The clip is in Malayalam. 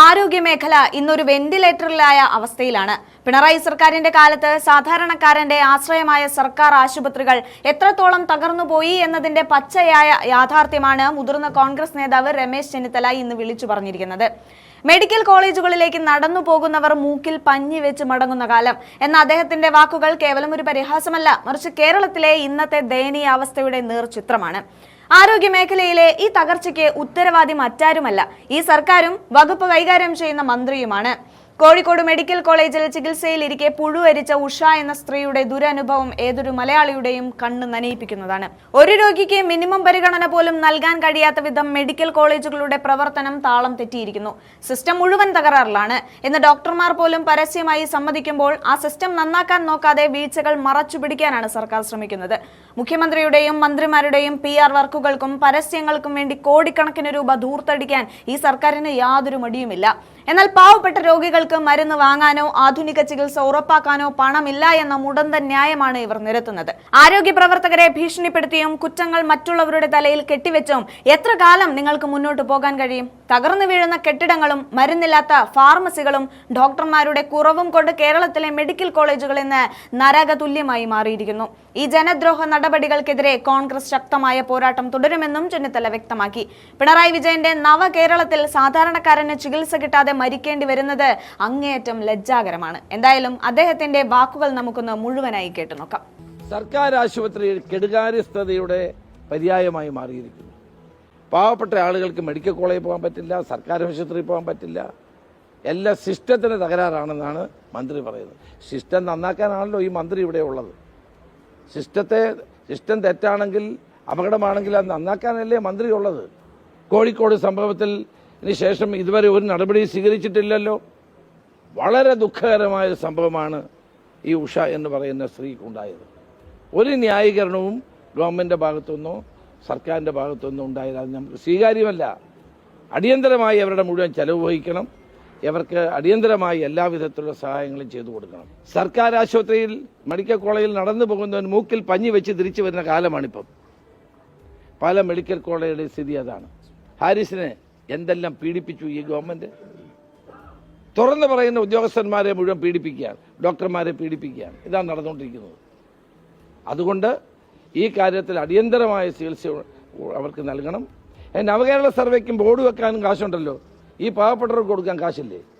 ആരോഗ്യ മേഖല ഇന്നൊരു വെന്റിലേറ്ററിലായ അവസ്ഥയിലാണ്. പിണറായി സർക്കാരിന്റെ കാലത്ത് സാധാരണക്കാരന്റെ ആശ്രയമായ സർക്കാർ ആശുപത്രികൾ എത്രത്തോളം തകർന്നുപോയി എന്നതിന്റെ പച്ചയായ യാഥാർത്ഥ്യമാണ് മുതിർന്ന കോൺഗ്രസ് നേതാവ് രമേശ് ചെന്നിത്തല ഇന്ന് വിളിച്ചു പറഞ്ഞിരിക്കുന്നത്. മെഡിക്കൽ കോളേജുകളിലേക്ക് നടന്നു പോകുന്നവർ മൂക്കിൽ പഞ്ഞി വെച്ച് മടങ്ങുന്ന കാലം. എന്ന അദ്ദേഹത്തിന്റെ വാക്കുകൾ കേവലം ഒരു പരിഹാസമല്ല മറിച്ച് കേരളത്തിലെ ഇന്നത്തെ ദയനീയ അവസ്ഥയുടെ നേർചിത്രമാണ്. ആരോഗ്യ മേഖലയിലെ ഈ തകർച്ചയ്ക്ക് ഉത്തരവാദി മറ്റാരുമല്ല. ഈ സർക്കാരും വകുപ്പ് കൈകാര്യം ചെയ്യുന്ന മന്ത്രിയുമാണ്. കോഴിക്കോട് മെഡിക്കൽ കോളേജിൽ ചികിത്സയിലിരിക്കെ പുഴുവരിച്ച ഉഷ എന്ന സ്ത്രീയുടെ ദുരനുഭവം ഏതൊരു മലയാളിയുടെയും കണ്ണ് നനയിപ്പിക്കുന്നതാണ്. ഒരു രോഗിക്ക് മിനിമം പരിഗണന പോലും നൽകാൻ കഴിയാത്ത വിധം മെഡിക്കൽ കോളേജുകളുടെ പ്രവർത്തനം താളം തെറ്റിയിരിക്കുന്നു. സിസ്റ്റം മുഴുവൻ തകരാറിലാണ്. എന്ന് ഡോക്ടർമാർ പോലും പരസ്യമായി സമ്മതിക്കുമ്പോൾ ആ സിസ്റ്റം നന്നാക്കാൻ നോക്കാതെ വീഴ്ചകൾ മറച്ചുപിടിക്കാനാണ് സർക്കാർ ശ്രമിക്കുന്നത്. മുഖ്യമന്ത്രിയുടെയും മന്ത്രിമാരുടെയും പി ആർ വർക്കുകൾക്കും പരസ്യങ്ങൾക്കും വേണ്ടി കോടിക്കണക്കിന് രൂപ ധൂർത്തടിക്കാൻ ഈ സർക്കാരിന് യാതൊരു മടിയുമില്ല. എന്നാൽ പാവപ്പെട്ട രോഗികൾക്ക് മരുന്ന് വാങ്ങാനോ ആധുനിക ചികിത്സ ഉറപ്പാക്കാനോ പണമില്ല എന്ന മുടന്ത ന്യായമാണ് ഇവർ നിരത്തുന്നത്. ആരോഗ്യ പ്രവർത്തകരെ ഭീഷണിപ്പെടുത്തിയും കുറ്റങ്ങൾ മറ്റുള്ളവരുടെ തലയിൽ കെട്ടിവെച്ചും എത്ര കാലം നിങ്ങൾക്ക് മുന്നോട്ട് പോകാൻ കഴിയും? തകർന്നു വീഴുന്ന കെട്ടിടങ്ങളും മരുന്നില്ലാത്ത ഫാർമസികളും ഡോക്ടർമാരുടെ കുറവും കൊണ്ട് കേരളത്തിലെ മെഡിക്കൽ കോളേജുകൾ ഇന്ന് നരക തുല്യമായി മാറിയിരിക്കുന്നു. ഈ ജനദ്രോഹ നടപടികൾക്കെതിരെ കോൺഗ്രസ് ശക്തമായ പോരാട്ടം തുടരുമെന്നും ചെന്നിത്തല വ്യക്തമാക്കി. പിണറായി വിജയന്റെ നവകേരളത്തിൽ സാധാരണക്കാരന് ചികിത്സ കിട്ടാതെ മരിക്കേണ്ടി വരുന്നത് അങ്ങേയറ്റം ലജ്ജാകരമാണ്. എന്തായാലും അദ്ദേഹത്തിന്റെ വാക്കുകൾ നമുക്കൊന്ന് മുഴുവനായി കേട്ടു നോക്കാം. സർക്കാർ ആശുപത്രിയിൽ കെടുകാര്യസ്ഥതയുടെ പര്യായമായി മാറിയിരിക്കുന്നു. പാവപ്പെട്ട ആളുകൾക്ക് മെഡിക്കൽ കോളേജിൽ പോകാൻ പറ്റില്ല സർക്കാർ ആശുപത്രിയിൽ പോകാൻ പറ്റില്ല. എല്ലാ സിസ്റ്റത്തിന് തകരാറാണെന്നാണ് മന്ത്രി പറയുന്നത്. സിസ്റ്റം നന്നാക്കാനാണല്ലോ ഈ മന്ത്രി ഇവിടെ ഉള്ളത്. സിസ്റ്റത്തെ സിസ്റ്റം തെറ്റാണെങ്കിൽ അപകടമാണെങ്കിൽ അത് നന്നാക്കാനല്ലേ മന്ത്രി ഉള്ളത്? കോഴിക്കോട് സംഭവത്തിൽ ശേഷം ഇതുവരെ ഒരു നടപടി സ്വീകരിച്ചിട്ടില്ലല്ലോ. വളരെ ദുഃഖകരമായ ഒരു സംഭവമാണ് ഈ ഉഷ എന്ന് പറയുന്ന സ്ത്രീക്കുണ്ടായത് ഒരു ന്യായീകരണവും ഗവൺമെന്റിന്റെ ഭാഗത്തുനിന്നോ സർക്കാരിന്റെ ഭാഗത്തുനിന്നോ ഉണ്ടായത് അത് നമുക്ക് സ്വീകാര്യമല്ല. അടിയന്തരമായി അവരുടെ മുഴുവൻ ചെലവ് വഹിക്കണം. ഇവർക്ക് അടിയന്തരമായി എല്ലാവിധത്തിലുള്ള സഹായങ്ങളും ചെയ്തു കൊടുക്കണം. സർക്കാർ ആശുപത്രിയിൽ മെഡിക്കൽ കോളേജിൽ നടന്നു പോകുന്നവൻ മൂക്കിൽ പഞ്ഞി വെച്ച് തിരിച്ചു വരുന്ന കാലമാണിപ്പം. പല മെഡിക്കൽ കോളേജുകളുടെ സ്ഥിതി അതാണ്. ഹാരിസിനെ എന്തെല്ലാം പീഡിപ്പിച്ചു ഈ ഗവൺമെന്റ്? തുറന്നു പറയുന്ന ഉദ്യോഗസ്ഥന്മാരെ മുഴുവൻ പീഡിപ്പിക്കുകയാണ്. ഡോക്ടർമാരെ പീഡിപ്പിക്കുകയാണ്. ഇതാണ് നടന്നുകൊണ്ടിരിക്കുന്നത്. അതുകൊണ്ട് ഈ കാര്യത്തിൽ അടിയന്തരമായ ചികിത്സ അവർക്ക് നൽകണം. നവകേരള സർവേക്കും ബോർഡ് വെക്കാനും കാശുണ്ടല്ലോ. ഈ പാവപ്പെട്ടവർക്ക് കൊടുക്കാൻ കാശില്ലേ?